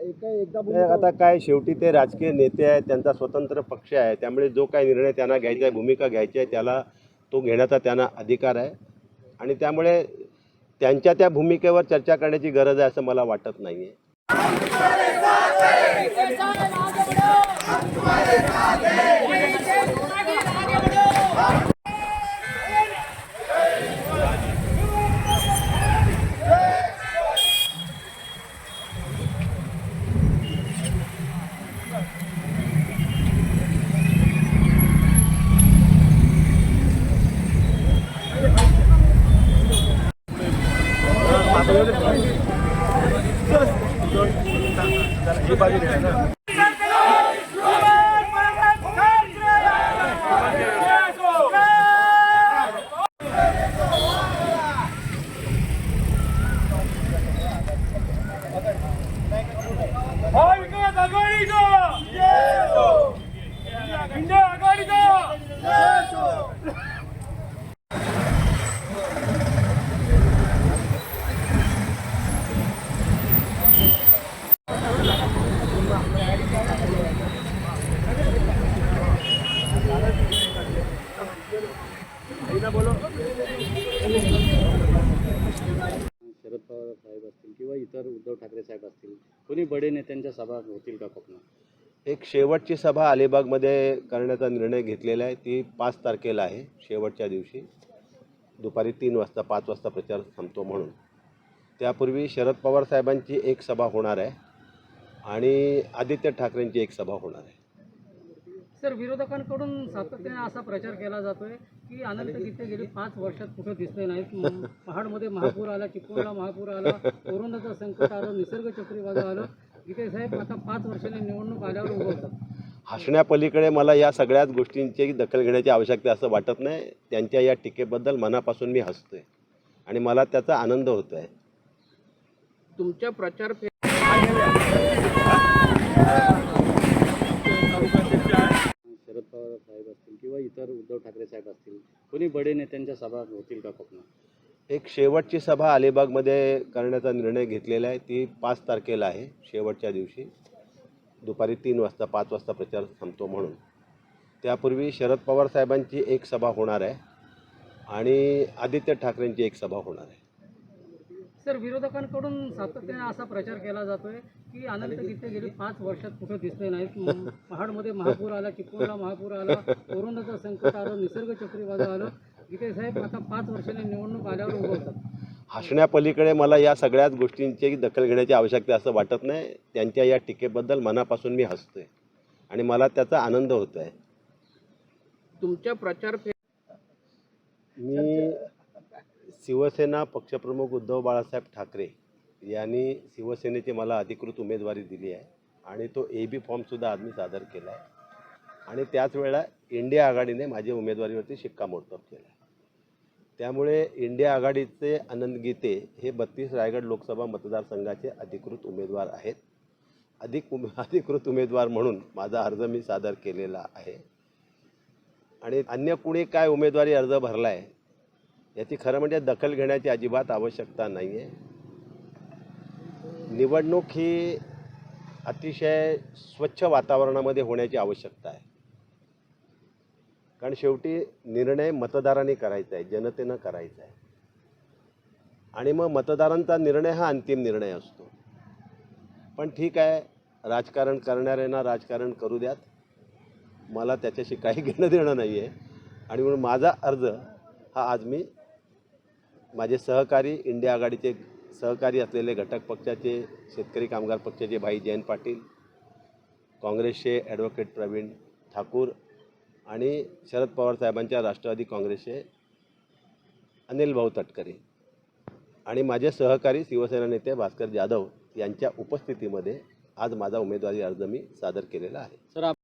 आता काय शेवटी ते राजकीय नेते आहेत त्यांचा स्वतंत्र पक्ष आहे. त्यामुळे जो काही निर्णय त्यांना घ्यायचा आहे भूमिका घ्यायची आहे त्याला तो घेण्याचा त्यांना अधिकार आहे. आणि त्यामुळे त्यांच्या त्या भूमिकेवर चर्चा करण्याची गरज आहे असं मला वाटत नाही आहे बाजू आघाडीचा इंडिया आघाडीचा शरद पवार साहेब असतील किंवा इतर उद्धव ठाकरे साहेब असतील कोणी बडे नेत्यांच्या सभा होतील का कोकणात? एक शेवटची सभा अलिबागमध्ये करण्याचा निर्णय घेतलेला आहे. ती पाच तारखेला आहे शेवटच्या दिवशी. दुपारी तीन वाजता पाच वाजता प्रचार थांबतो म्हणून. त्यापूर्वी शरद पवार साहेबांची एक सभा होणार आहे आणि आदित्य ठाकरेंची एक सभा होणार आहे. सर विरोधकांकडून सातत्याने असा प्रचार केला जातोय की अनंत गीते गेली पाच वर्षात कुठं दिसले नाहीत. पहाडमध्ये महापूर आला चिपळूणला महापूर आला कोरोनाचं संकट आलं निसर्ग चक्रीवादळ आलं. गीते साहेब आता पाच वर्षांनी निवडणूक आल्यावर उभं होतात. हसण्यापलीकडे मला या सगळ्याच गोष्टींची दखल घेण्याची आवश्यकता असं वाटत नाही. त्यांच्या या टीकेबद्दल मनापासून मी हसतोय. आणि मला त्याचा आनंद होतो आहे तुमच्या प्रचार शरद पवार साहेब असतील किंवा इतर उद्धव ठाकरे साहेब असतील कोणी बडे नेत्यांच्या सभा होतील का कोकणात? एक शेवटची सभा अलिबागमध्ये करण्याचा निर्णय घेतलेला आहे. ती पाच तारखेला आहे शेवटच्या दिवशी. दुपारी तीन वाजता पाच वाजता प्रचार थांबतो म्हणून. त्यापूर्वी शरद पवार साहेबांची एक सभा होणार आहे आणि आदित्य ठाकरेंची एक सभा होणार आहे. सर विरोधकांकडून सातत्याने असा प्रचार केला जातोय की अनंत गीते गेली पाच वर्षात कुठं दिसले नाहीत. पहाडमध्ये महापूर आला चिपळूणला महापूर आला कोरोनाचं संकट आलं निसर्ग चक्रीवादळ आलं. गीते साहेब आता पाच वर्षांनी निवडणूक आल्यावर उभं होतात. हसण्यापलीकडे मला या सगळ्याच गोष्टींची दखल घेण्याची आवश्यकता असं वाटत नाही. त्यांच्या या टीकेबद्दल मनापासून मी हसतोय. आणि मला त्याचा आनंद होतो आहे तुमच्या प्रचार मी शिवसेना पक्षप्रमुख उद्धव बाळासाहेब ठाकरे यांनी शिवसेनेची मला अधिकृत उमेदवारी दिली आहे आणि तो ए बी फॉर्मसुद्धा आज मी सादर केला आहे. आणि त्याच वेळेला इंडिया आघाडीने माझ्या उमेदवारीवरती शिक्कामोर्तब केला आहे. त्यामुळे इंडिया आघाडीचे आनंद गीते हे बत्तीस रायगड लोकसभा मतदारसंघाचे अधिकृत उमेदवार आहेत. अधिक उमे अधिकृत उमेदवार म्हणून माझा अर्ज मी सादर केलेला आहे. आणि अन्य कुणी काय उमेदवारी अर्ज भरला आहे याची खरं म्हणजे दखल घेण्याची अजिबात आवश्यकता नाही आहे निवडणूक ही अतिशय स्वच्छ वातावरणामध्ये होण्याची आवश्यकता आहे. कारण शेवटी निर्णय मतदारांनी करायचा आहे जनतेनं करायचा आहे. आणि मग मतदारांचा निर्णय हा अंतिम निर्णय असतो. पण ठीक आहे राजकारण करणाऱ्यांना राजकारण करू द्यात. मला त्याच्याशी काही घेणं देणं नाही आहे आणि म्हणून माझा अर्ज हा आज मी माझे सहकारी इंडिया आघाडीचे सहकारी असलेले घटक पक्षाचे शेतकरी कामगार पक्षाचे भाई जयंत पाटील काँग्रेसचे ॲडव्होकेट प्रवीण ठाकूर आणि शरद पवार साहेबांच्या राष्ट्रवादी काँग्रेसचे अनिल भाऊ तटकरे आणि माझे सहकारी शिवसेना नेते भास्कर जाधव यांच्या उपस्थितीमध्ये आज माझा उमेदवारी अर्ज मी सादर केलेला आहे. सर